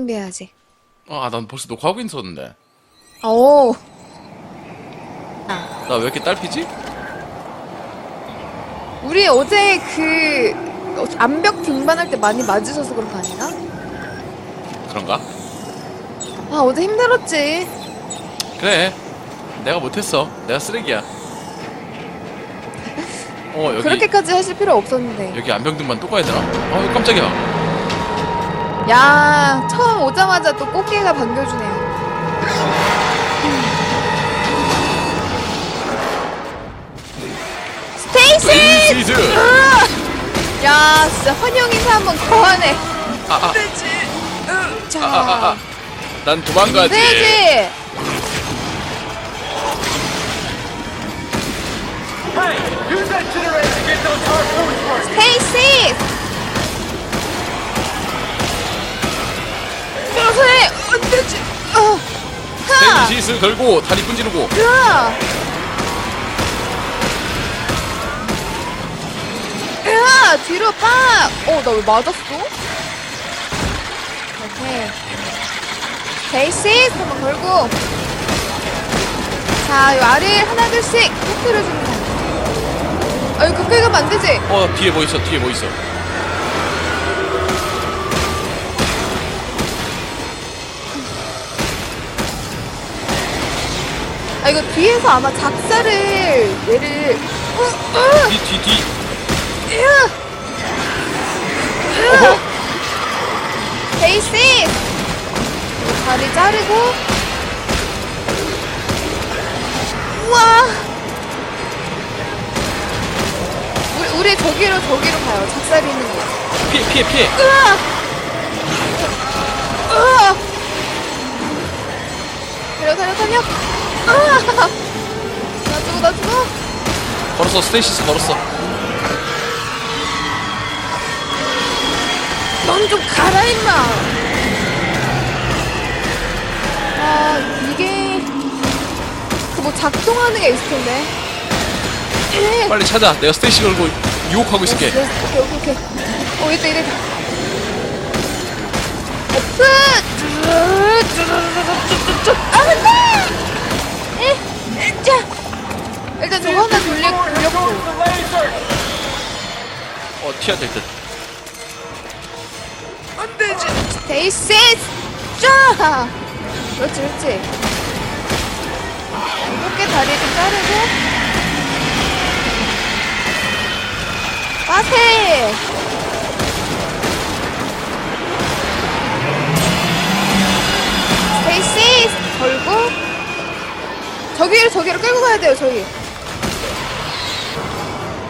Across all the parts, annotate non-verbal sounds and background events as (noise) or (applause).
준비해야지. 아, 난 벌써 녹화하고 있었는데. 오. 나 왜 이렇게 딸피지? 우리 어제 그 어, 암벽 등반할 때 많이 맞으셔서 그런 거 아닌가? 그런가? 아 어제 힘들었지. 그래. 내가 못했어. 내가 쓰레기야. 어, 여기, 그렇게까지 하실 필요 없었는데. 여기 안병등반 또 가야 되나? 어, 깜짝이야. 야 처음 오자마자 또 꽃게가 반겨주네요. 스테이시! 시즈! 으아! 야 진짜 환영 인사 한번 더하네. 아, 아, 자. 아, 아, 아. 난 도망가지. working. 스테이시! 하! 시즈 걸고 다리 끈지르고. 으아! 으아! 뒤로 빡! 어, 나 왜 맞았어? 오케이. 베이시스 한번 걸고. 자, 요 아래를 하나둘씩 터뜨려줍니다. 아, 이거 가까이 가면 안 되지? 어, 뒤에 뭐 있어, 뒤에 뭐 있어. 이거 뒤에서 아마 작사를, 얘를, 어, 어! 뒤, 뒤, 뒤. 으아! 어허! 베이시! 다리 자르고 우와 우리, 우리 저기로 저기로 가요 작살이 있는 곳 피해, 피해, 피해. 으아 으아 달려 달려 으 아 나 죽어 나 죽어 걸었어, 스테이시스 걸었어. 넌 좀 가라 임마 아 이게 그 뭐 작동하는 게 있을 텐데 예. 빨리 찾아. 내가 스테이시 걸고 유혹하고 있을게. 네, 오케이 오케이 오케이 어 이따 이따 오픈 아 안돼 에, 자 일단 저거 하나 돌려 돌렸고. 어, 튀어야 될 듯. 안 되지. 데이시스 쫙 그렇지 그렇지. 이렇게 다리 좀 자르고. 빠세! 데이시스 걸고 저기로 저기로 끌고 가야 돼요 저기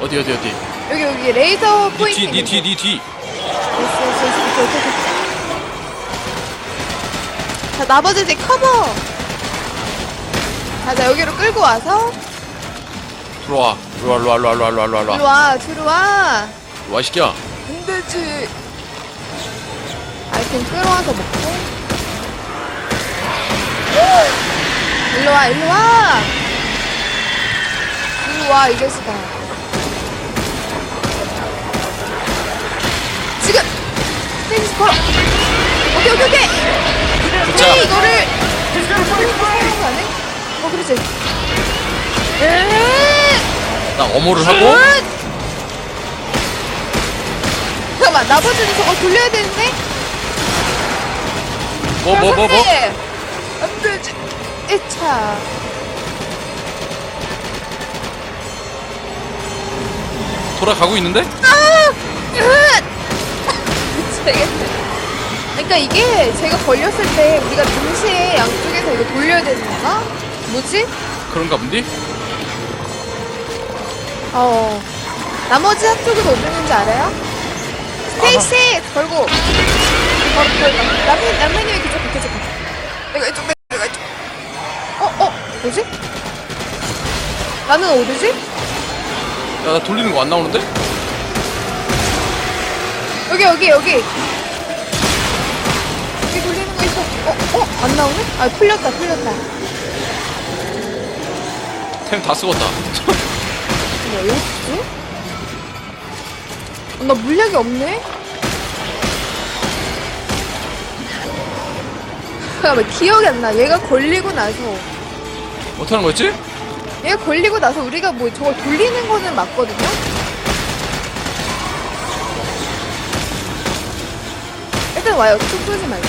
어디, 어디, 어디. 여기 여기 레이저 니 포인트 뒤, 니 있는 뒤, 거. 니 뒤. 됐어, 됐어, 됐어, 됐어, 됐어. 자, 나머지 이제 커버. 자, 자, 여기로 끌고 와서. 들어와. 들어와, 일로와, 일로와, 일로와, 일로와, 일로와. 일로 와, 들어와. 와, 이 새끼야. 안 되지. 아이템 끌어와서 먹고. 일로 와, 일로 와. 일로 와, 이 자식아. 지금! 스테이지 걸어! 오케이, 오케이, 오케이! 자. 헤이, 이거를! 안 해? 어, 그렇지. 에이! 나 어모를 하고. 굿! 잠깐만, 나머지는 저거 돌려야 되는데? 뭐, 뭐, 뭐, 뭐. 안 되지. 1차. 돌아가고 있는데? 아! 미치겠네. 그러니까 이게 제가 걸렸을 때 우리가 동시에 양쪽에서 이거 돌려야 되는 건가? 뭐지? 그런가 본디? 어. 나머지 한쪽은 어디 있는지 알아요? 스테이시! 걸고. 걸고, 걸고. 남편, 남편님이 그쪽, 그쪽. 내가 이쪽, 내가 이쪽. 뭐지? 나는 어디지? 야, 나 돌리는 거 안 나오는데? 여기, 여기, 여기. 여기 돌리는 거 있어. 어, 어? 안 나오네? 아, 풀렸다, 풀렸다. 템 다 쓰겄다. 뭐야, 여기 있지? 어, 나 물약이 없네? 잠깐만 기억이 안 나. 얘가 걸리고 나서 어떻게 하는 거였지? 얘가 걸리고 나서 우리가 뭐 저걸 돌리는 거는 맞거든요. 일단 와요. 툭 쏘지 말고.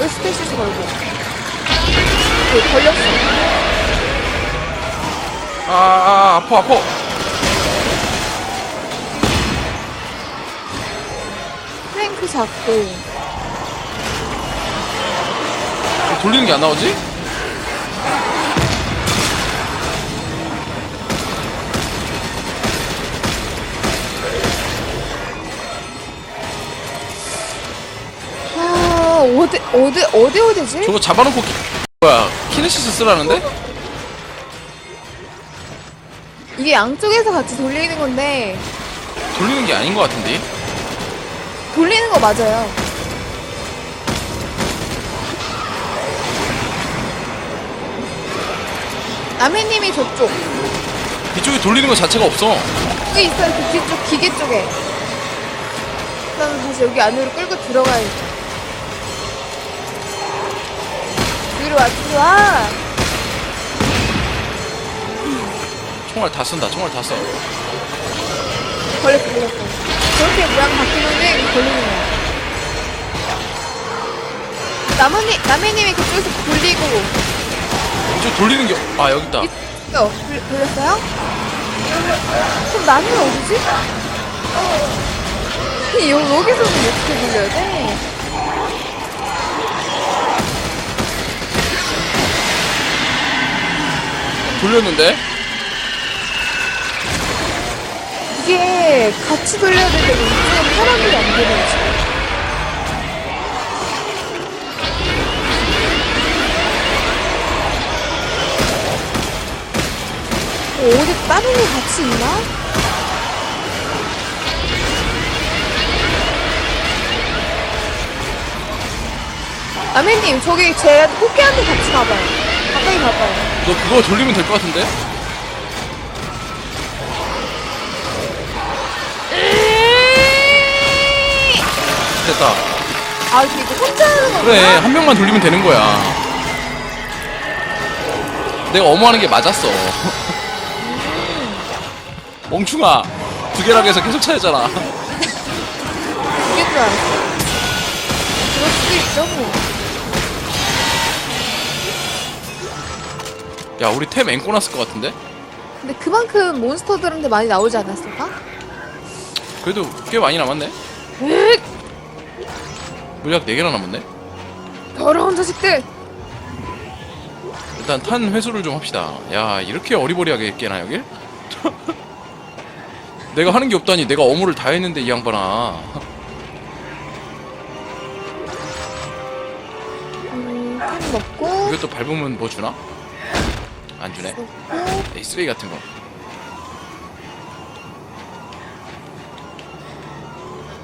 여기 스페이스 걸고. 네, 걸렸어. 아, 아 아파 아파 프랭크 잡고. 돌리는 게 안 나오지? 어디, 어디, 어디, 어디지? 저거 잡아놓고 키... 뭐야 키네시스 쓰라는데? 이게 양쪽에서 같이 돌리는 건데, 돌리는 게 아닌 것 같은데 돌리는 거 맞아요. 남해님이 저쪽. 이쪽에 돌리는 거 자체가 없어 여기 있어요. 그 뒤쪽 기계 쪽에. 일단 다시 여기 안으로 끌고 들어가야겠 다. 뒤로 와. 총알 다 쏜다 총알 다 써. 걸렸어, 걸렸어. 저렇게 모양 바뀌는데 이거 걸리는 거야. 남해님, 남해님이 그쪽에서 돌리고. 이쪽 돌리는 게 아 여기 있다 있어. 돌- 돌렸어요? 그럼 나는 어디지? 여, 여기서는 어떻게 돌려야 돼? 돌렸는데 이게 같이 돌려야 되는데 이쪽에 사람들이 안 되는지. 어, 어디 다른 게 같이 있나? 아메님 저기 제 호케한테 같이 가봐요. 가까이 가봐요. 너 그거 돌리면 될 것 같은데? 됐다 아 이거 혼자 하는 거구나. 그래 한 명만 돌리면 되는 거야 내가 어머하는 게 맞았어 멍충아 두 개라고 해서 계속 찾았잖아 (laughs) 이게 줄 알았어. 그럴 수도 있죠 뭐. 야 우리 템 앵꼬 났을 것 같은데? 근데 그만큼 몬스터들한테 많이 나오지 않았을까? 그래도 꽤 많이 남았네 물약 4개나 남았네 더러운 자식들! 일단 탄 회수를 좀 합시다 야 이렇게 어리버리하게 깨나 여길? (laughs) 내가 하는 게 없다니 내가 어무를 다 했는데 이 양반아 음, 템 먹고, 이것도 밟으면 뭐 주나? 안 주네 먹고, 에이 쓰레기 같은 거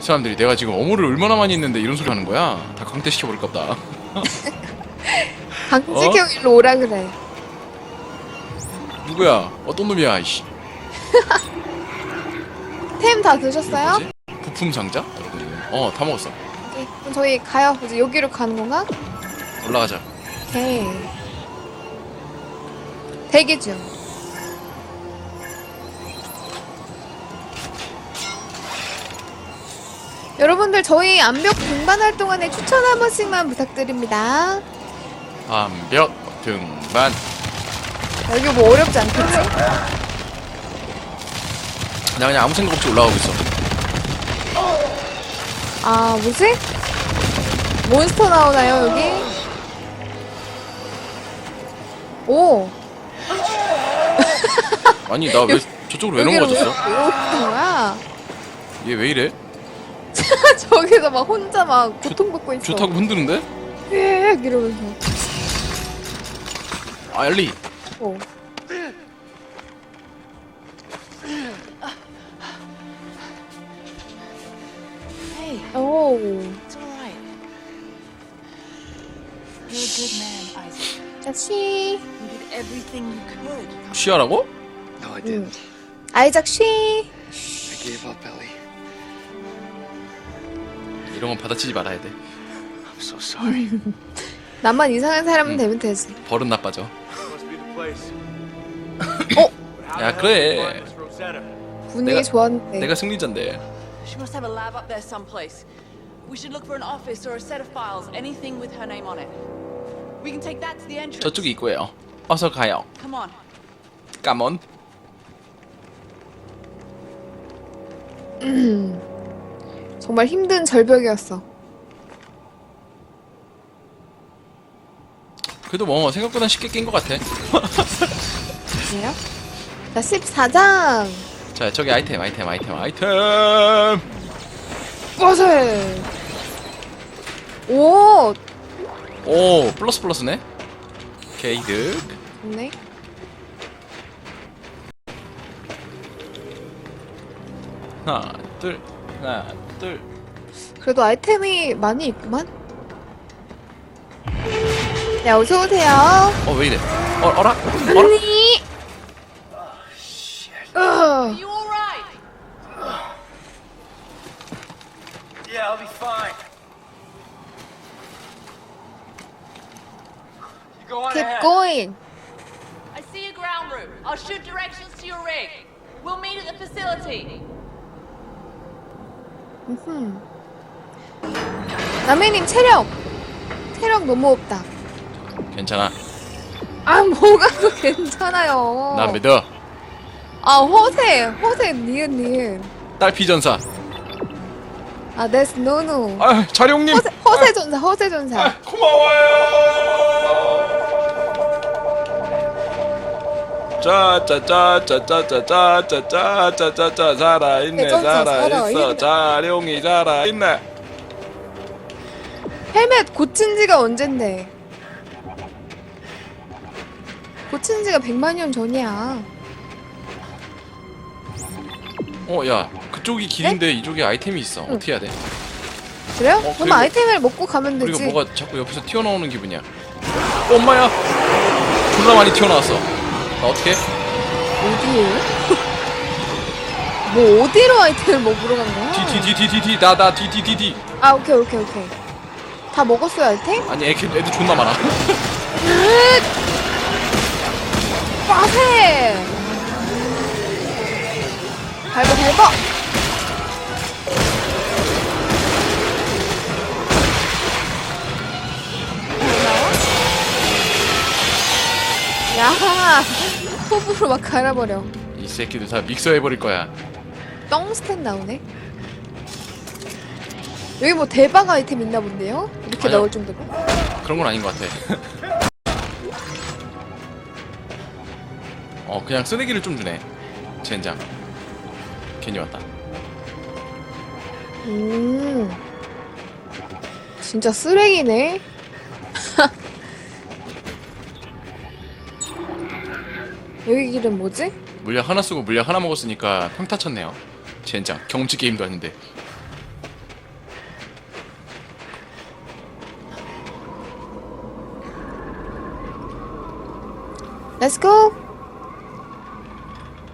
사람들이 내가 지금 어무를 얼마나 많이 했는데 이런 소리 하는 거야? 다 강퇴 시켜버릴까 보다 (laughs) 강직형 일로 오라 그래. 누구야? 어떤 놈이야 이씨 (laughs) 템 다 드셨어요? 뭐지? 부품 상자? 어 다 먹었어 오케이. 그럼 저희 가요. 이제 여기로 가는 건가? 올라가자 오케이. 대기 중. 여러분들 저희 암벽 등반할 동안에 추천 한 번씩만 부탁드립니다. 암벽 등반 여기 뭐 어렵지 않겠지? 나 그냥 아무 생각 없이 올라가고 있어 아 뭐지? 몬스터 나오나요 여기? 오 아니 나 왜 저쪽으로 왜 넘어졌어? 왜 오는 거야? 얘 왜 이래? (laughs) 저기서 막 혼자 막 고통받고 있어. 좋다고 흔드는데? 예 이러면서. 아 엘리 어. Hey, 오. it's all right. You're a good man, Isaac. 자씨. You did everything you could. 쉬하라고? No, I didn't. 아이작 쉬. I gave up, Ellie. 이런 건 받아치지 말아야 돼 I'm so sorry. 나만 이상한 사람은 음. 되면 되지. 버릇 나빠져. Must be the place. 어? How 야, 그래. 분위기 내가- 좋았는데. 내가 승리자인데. She must have a lab up there someplace. We should look for an office or a set of files, anything with her name on it. We can take that to the entrance. 저쪽이 있고요. 어서 가요. Come on. 까몬. (clears throat) 정말 힘든 절벽이었어. 그래도 뭐 생각보다 쉽게 낀 것 같아. 그래요? 자, 14장! 자 저기 아이템 아이템 아이템 아이템. 버슬! 오! 오 플러스 플러스네. 게이득. 좋네. 하나 둘 하나 둘. 그래도 아이템이 많이 있구만. 네, 어서오세요. 어 왜 이래? 어 어라? 어라? 언니! 으, You all right? Yeah, I'll be fine. You go on keep ahead. going. I see a ground room. I'll shoot directions to your rig. We'll meet at the facility. 남해님 체력! 체력 너무 없다. 괜찮아. 아, 뭐가 또 괜찮아요. 난 믿어. 아, 허세! 허세, 니은, 니은. 딸피 전사. 아, no, no. 아 자룡님. 허세, 허세 전사, 허세 전사. 아, 고마워요. 짜짜짜짜짜짜짜짜짜짜짜 살아있네 살아있어. 자룡이 살아있네 헬멧 고친 지가 언젠데? 고친 지가 100만 년 전이야. 어야 그쪽이 길인데 이쪽에 아이템이 있어 어떻게 해야 돼? 그래요? 어, 그럼 그리고- 아이템을 먹고 가면 그리고 되지. 뭐가 자꾸 옆에서 튀어나오는 기분이야 어, 엄마야 졸라 많이 튀어나왔어 나 어떻게 어디에? 뭐 어디로 아이템을 먹으러 간 거야? 디디디디디디 나나 디디디디 아 오케이 오케이 오케이. 다 먹었어요 아이템? 아니 애들, 애들 존나 많아 빠세! 밟아 밟아! 야, 호불로 막 갈아버려. 이 새끼들 다 믹서해버릴 거야 똥스텐 나오네. 여기 뭐 대박 아이템 있나 본데요? 이렇게 아니요. 나올 정도로? 그런 건 아닌 것 같아. 어, 그냥 쓰레기를 좀 주네. 젠장. 괜히 왔다. 음. 진짜 쓰레기네. 여기 길은 뭐지? 물약 하나 쓰고 물약 하나 먹었으니까 평타 쳤네요. 젠장. 경치 게임도 아닌데. 렛츠고!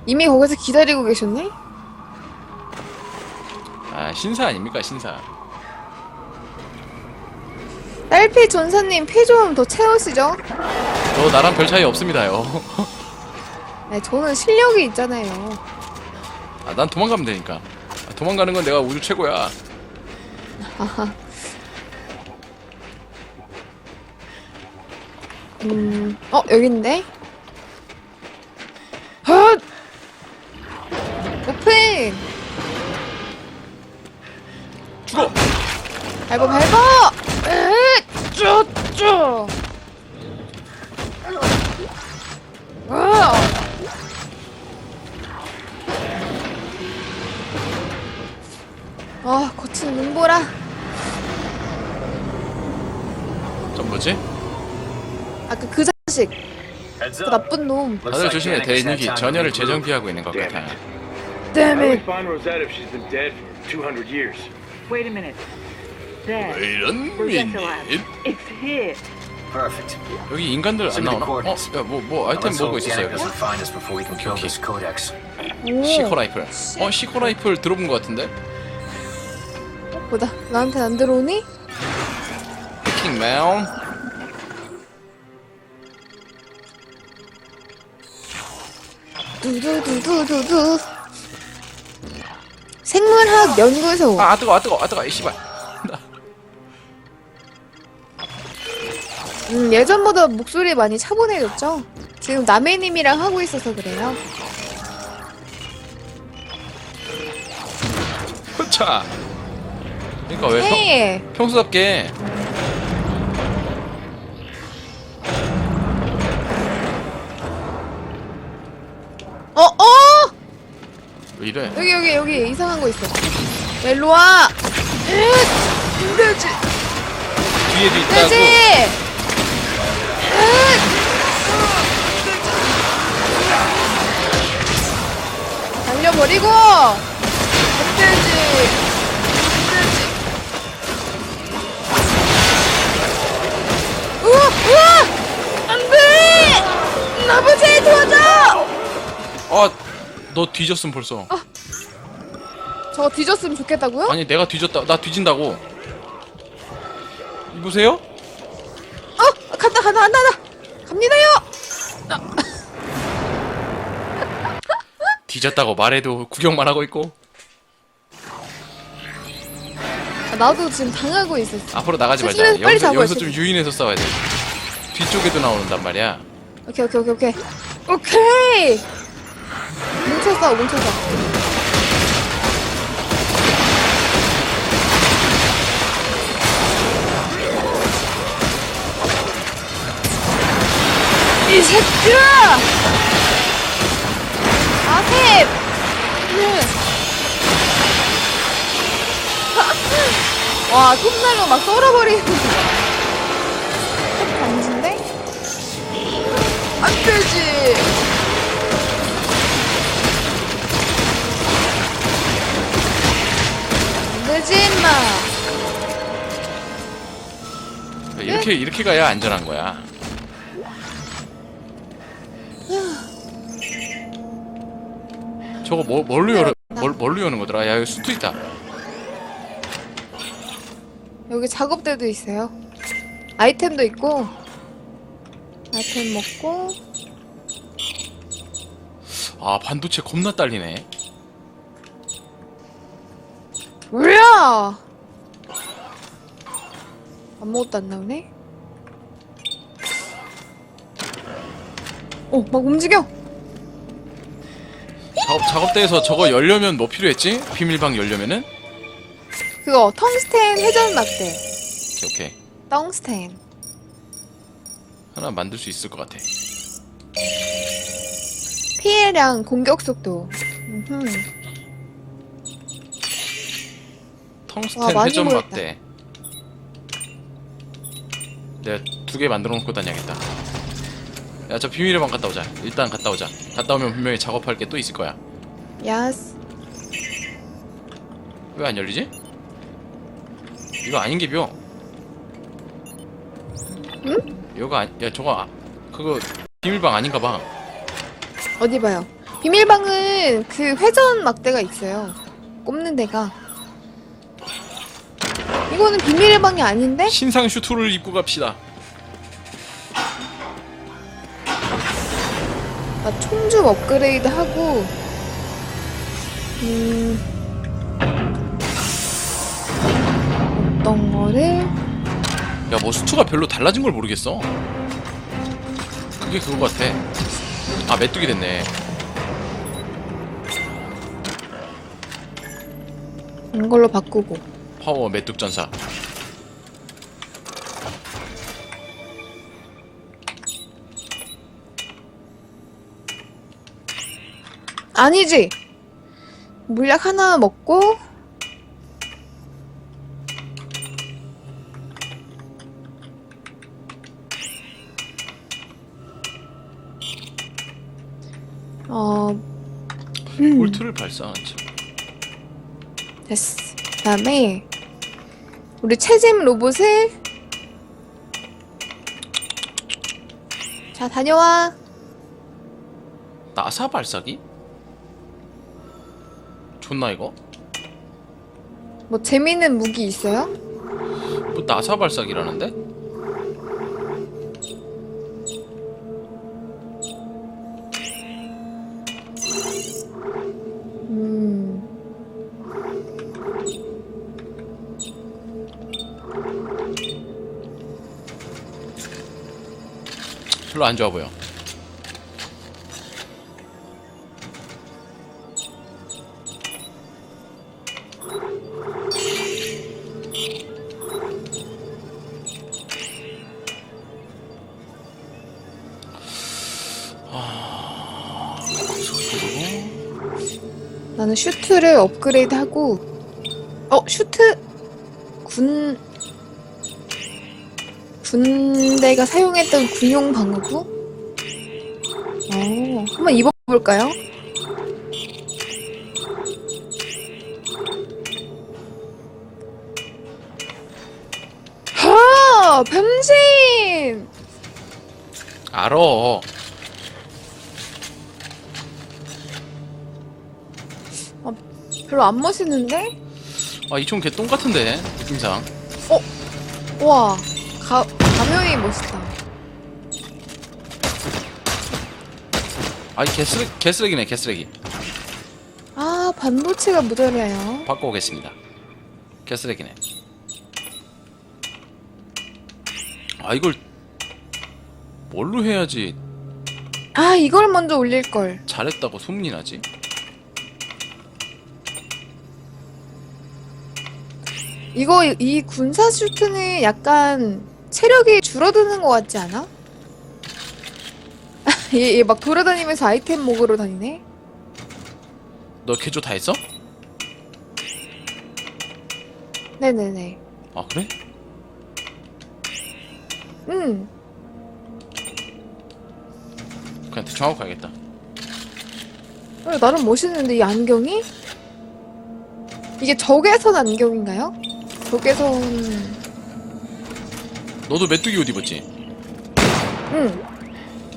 이미 거기서 기다리고 계셨네? 아, 신사 아닙니까, 신사. 딸피 전사님 피 좀 더 채우시죠? 너 나랑 별 차이 없습니다요. (laughs) 네, 저는 실력이 있잖아요. 아, 난 도망가면 되니까. 아, 도망가는 건 내가 우주 최고야. 음, 어, 여긴데? 헛! 오픈! 죽어! 밟아, 밟아! 놈. 다들 조심해. 대인육이 전열을 재정비하고 있는 것 같아. How do we 때문에 find Rosetta if she's been dead for 200 years? Wait a minute. There. 이런 Rosetta Lab. 민 It's here. Perfect. 여기 인간들 안 나오나? 어? coordinates. 야, 뭐, 뭐 아이템 hope 있었어요? 오, 시코 라이플. 어, 시코 라이플 들어본 것 같은데? 뭐다? 나한테 안 들어오니? 해킹 매운. 두두두두두두. 생물학 연구소. 아 뜨거 아 뜨거 아 뜨거 이 씨발 나- 음, 예전보다 목소리 많이 차분해졌죠? 지금 남해님이랑 하고 있어서 그래요. 흐차 그러니까 왜 평, 헤이! 평소답게 이래 여기, 여기, 여기 이상한 거 있어. 야, 일로 와! 으! 힘들지! 뒤에도 있다고 힘들지! 으! 달려버리고! 힘들지! 너 뒤졌음 벌써 저거 뒤졌으면 좋겠다고요? 아니 내가 뒤졌다 나 뒤진다고 이보세요? 어! 간다 간다 간다 간다! 갑니다요! (laughs) 뒤졌다고 말해도 구경만 하고 있고 아, 나도 지금 당하고 있었어. 앞으로 나가지 말자 빨리 여기서, 잡아야 여기서 돼. 좀 유인해서 싸워야 돼 뒤쪽에도 나오는단 말이야 오케이 오케이 오케이 오케이 오케이 뭉쳤어 뭉쳤어 이 새끼야 아셉 네. (laughs) 와 톱날로 막 썰어버리는 간지인데? 안 되지. 안 되지, 임마. 이렇게 이렇게 가야 안전한 거야 저거 뭐, 뭘로 열어 뭘, 뭘로 여는 거더라 야 여기 수트 있다 여기 작업대도 있어요. 아이템도 있고. 아이템 먹고. 아 반도체 겁나 딸리네 뭐야! 아무것도 안 나오네? 어, 막 움직여! 작업, 작업대에서 저거 열려면 뭐 필요했지? 비밀방 열려면은? 그거, 텅스텐 회전 막대. 오케이 오케이 텅스텐. 하나 만들 수 있을 것 같아 피해량, 공격 속도. 음흠. 와, 텅스텐 많이 회전 모였다. 막대 내가 두 개 만들어 놓고 다녀야겠다 야 저 비밀의 방 갔다 오자 일단 갔다 오자 갔다 오면 분명히 작업할 게 또 있을 거야 야스. 왜 안 열리지? 이거 아닌 게 묘. 응? 이거 아, 야 저거 아, 그거 비밀방 아닌가 봐. 어디 봐요. 비밀방은 그 회전 막대가 있어요. 꼽는 데가. 이거는 비밀의 방이 아닌데? 신상 슈트를 입고 갑시다. 나 총좀 업그레이드 하고 음 어떤 거를 야뭐 수트가 별로 달라진 걸 모르겠어. 그게 그거 같아. 아 메뚜기 됐네. 이걸로 바꾸고 파워 메뚜 전사. 아니지 물약 하나 먹고 어 볼트를 발사하는 척. 됐어 그 다음에 우리 채집 로봇을 자 다녀와 나사 발사기? 좋나 이거? 뭐 재밌는 무기 있어요? 뭐 나사 발사기라는데? 별로 안 좋아 보여. 아, 슈트를 업그레이드하고 어 슈트 군 군대가 사용했던 군용 방어구 어 한번 입어볼까요? 하 변신 알아. 별로 안 멋있는데 아, 이총 개똥 같은데 느낌상. 와 가, 가면이 멋있다 아니 개쓰레 개쓰레기네 개쓰레기. 아 반도체가 모자라요 바꿔오겠습니다. 개쓰레기네. 아 이걸 뭘로 해야지 아 이걸 먼저 올릴 걸 잘했다고 소문이 나지? 이거 이 군사 슈트는 약간 체력이 줄어드는 것 같지 않아? (laughs) 얘, 얘 막 돌아다니면서 아이템 먹으러 다니네? 너 개조 다 했어? 네네네 아 그래? 응 그냥 대충 하고 가야겠다. 어, 나름 멋있는데 이 안경이? 이게 적외선 안경인가요? 적외선 너도 메뚜기 옷 입었지? 응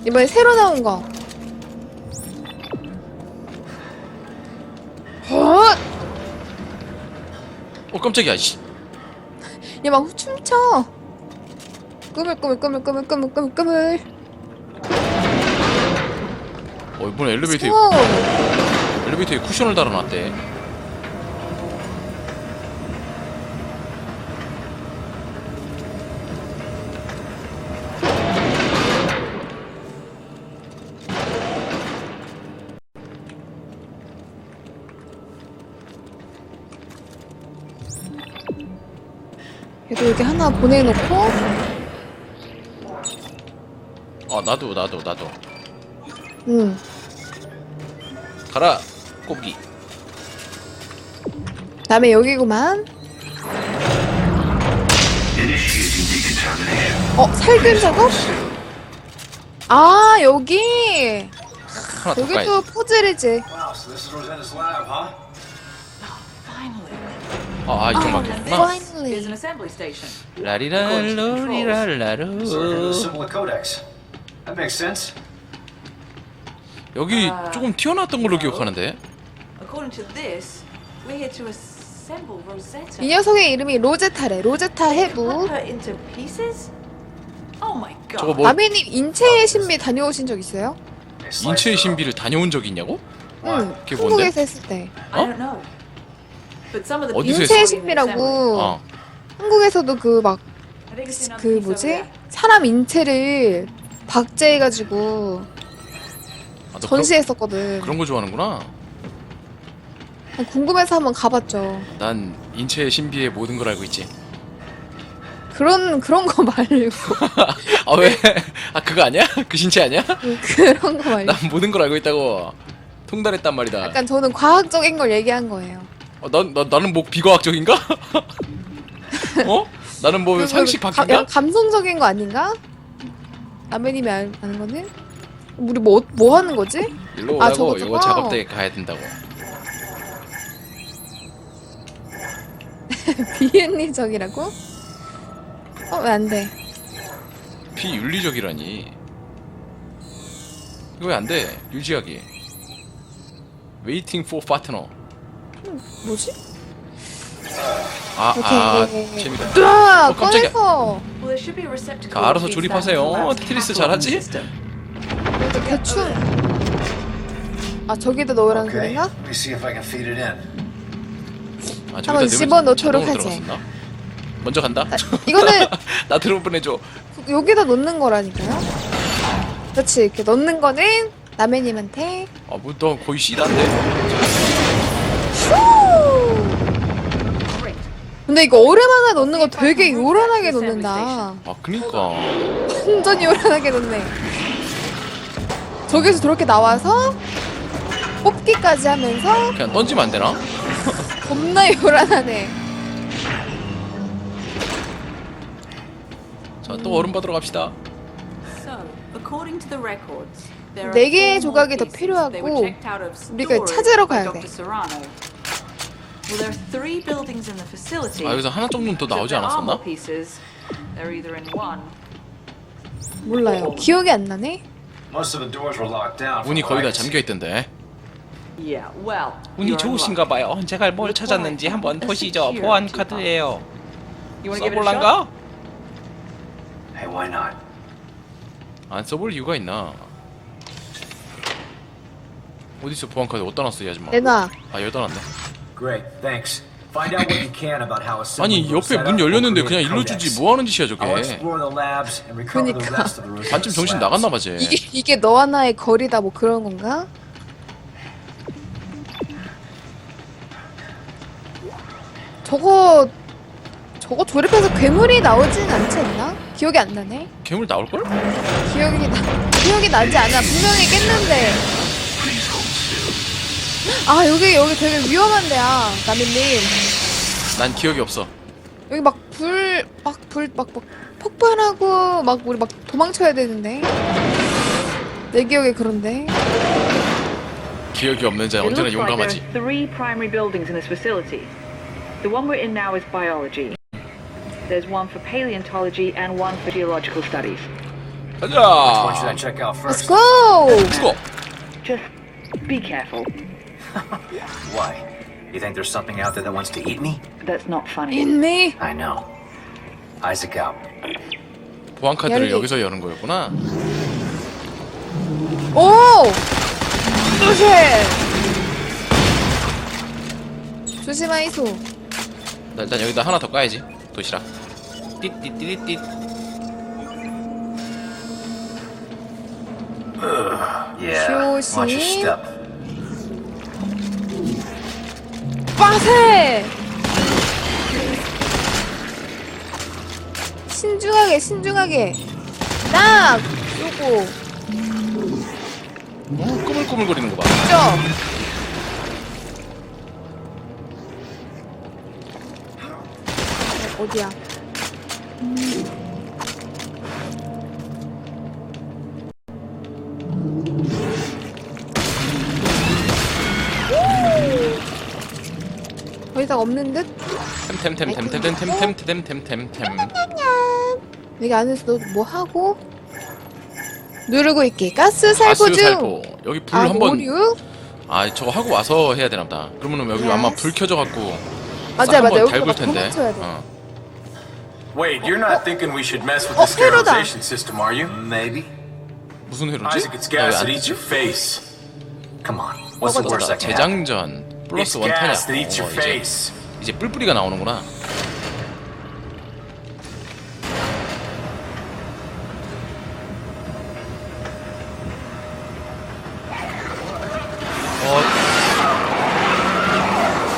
이번에 새로 나온 거 헛! 어 깜짝이야 씨. 얘막 춤춰. 꾸물꾸물꾸물꾸물꾸물꾸물꾸물. 어 이번에 엘리베이터에 오, 엘리베이터에 쿠션을 달아놨대. 여기 하나 보내놓고 어 나도 나도 나도 응 가라 꼬부기. 다음에 여기구만 어 살균 작업? 아 여기 하나 더 까야 여기도 퍼즐이지 Wow, so this is Rosetta's lab, huh? 아, 아 이쪽 막혔구나. An finally assembly station. 라리랄로리랄라루. Codex. That makes sense. 여기 조금 튀어나왔던 걸로 기억하는데. According to this, we're here to assemble Rosetta. 이 녀석의 이름이 로제타래 로제타 해부 her into pieces? Oh my god. 저거 뭐 아베님 인체의 신비 다녀오신 적 있어요? They 인체의 up. 신비를 다녀온 적이 있냐고? 응 그게 뭔데? 한국에서 했을 때 I don't know. But some of the 어디서 인체의 했어? 신비라고 어. 한국에서도 그막 I think it's another 그 over 뭐지 there. 사람 인체를 박제해가지고 아, 너 전시했었거든. 그런, 그런 거 좋아하는구나. 궁금해서 한번 가봤죠. 난 인체의 신비의 모든 걸 알고 있지. 그런 그런 거 말고 (laughs) 아 왜? 아 그거 아니야? 그 신체 아니야? 그런 거 말고. 난 모든 걸 알고 있다고. 통달했단 말이다. 약간 저는 과학적인 걸 얘기한 거예요. 어, 난, 나, 나는 뭐 비과학적인가? (laughs) 어? 나는 뭐 그- 상식 그 바뀐가? 가- 감성적인 거 아닌가? 라면님이 알- 아는 거는? 우리 뭐 뭐 하는 거지? 일로 아, 오라고 저거, 이거 저거? 작업대에 가야 된다고. (laughs) 비엔리적이라고? 어 왜 안 돼? 비윤리적이라니. 이거 왜 안 돼? 유지하기. Waiting for partner. 뭐지? 아, 오케이, 아, 오케이. 재밌다. 으아 어, 깜짝이야. 꺼내서. 자, 알아서 조립하세요. 테트리스 catalog 잘하지? 대충 아 저기다 넣으라는 Okay, 소린가? let me see if I can feed it in. 아, 저기다 한번 넣으면 집어넣도록 자동으로 하지. 들어갔었나? 먼저 간다. (laughs) 나- 이거는 나 들어보내줘. 여기다 놓는 거라니까요? 그렇지 이렇게 넣는 거는 남해님한테 아 뭐너 거의 씨단데 근데 이거 오랜만에 넣는 거 되게 요란하게 넣는다. 아 그니까. 완전 요란하게 넣네. 저기서 저렇게 나와서 뽑기까지 하면서 그냥 던지면 안 되나? (laughs) 겁나 요란하네. 자 또 얼음 받으러 갑시다. 네 개의 조각이 더. 필요하고 우리가 찾으러 가야 돼. Well, there are three buildings in the facility. 아 여기서 하나 정도는 더 나오지 there are 않았었나? more pieces, they're either in one. 몰라요 기억이 안 나네 Most of the doors were locked down. from 문이 거의 다 I could see. 잠겨 있던데 Yeah, well. 운이 좋으신가. 봐요. 제가 뭘 찾았는지 한번 보시죠. 보안 카드예요. 써볼란가? Hey, why not? 안 써볼 이유가 있나 어디서 보안 카드 어디다 놨어 이 아줌마 내놔 아 여기다 놨네 Great, thanks. Find out what you can about how 아니 assembly was 옆에 문 열렸는데 그냥 create 일러주지 codex. 뭐하는 짓이야 저게 그니까. 반쯤 정신 slabs. 나갔나 봐 쟤 이게 이게 너 하나의 거리다 뭐 그런 건가? 저거 저거 조립해서 괴물이 나오진 않지 않나? 기억이 안 나네. 괴물 나올 걸? 기억이 나 기억이 나지 않아. 분명히 깼는데. 아 여기 여기 되게 위험한 데야, 나미님. 난 기억이 없어 여기 막 불 막불막막 폭발하고 막 우리 막 도망쳐야 되는데. 내 기억에 그런데. 기억이 없는 자 It 언제나 looks like there 용감하지 are three primary buildings in this facility. The one we're in now is biology. There's one for paleontology and one for geological studies. What should I 가자 check out Let's go. 죽어 Just be careful. Why? You think there's something out there that wants to eat me? That's not funny. In me. I know. Isaac out. 보안 카드를 열기. 여기서 여는 거였구나 오! 조심! 조심하이소. 나 일단 여기다 하나 더 까야지 도시락 띠띠띠띠띠 Yeah. Watch your step. 빠세! 신중하게, 신중하게. 딱! 쏘고. 어, 꾸물꾸물거리는 거봐 점! 어, 어디야? 거기다 없는 듯? 템템템템템템템템템템템 여기 안에서 뭐 하고? 누르고 있게 가스 살포 가스 중! 살포 여기 불 아, 한번 오류? 아 저거 하고 와서 해야 되나보다 그러면 여기. 아마 불 켜져갖고 맞아, 싹 맞아. 한번 여기 달굴 막 텐데 도망쳐야 돼. 어. Wait, you're not thinking we should mess with Oh, the Hero다. sterilization system, are you? Maybe. 무슨 회로지? Isaac, it's gas that eats your face. Come on. What's the worst that can happen? 재장전 플러스 원 타냐 어, 이제. 이제 뿔뿔이가 나오는구나 어,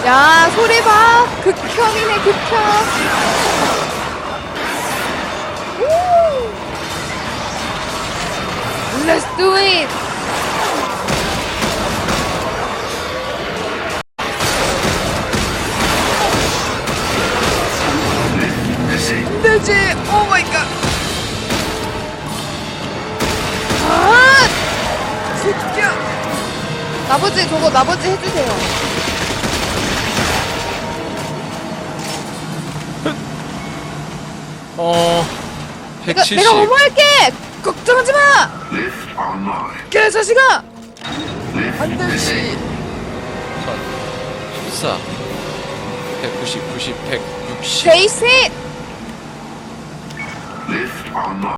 야, 소리 봐! 극혐이네, 극혐! 우! Let's do it! 안 되지! 오 마이 갓! 아! 진짜! 나머지, 저거 나머지 해주세요. 어 내가, 170. 내가 어머할게! 걱정하지 마! 개자식아! 안 되지! 14 190 90 160 베이스! Come on.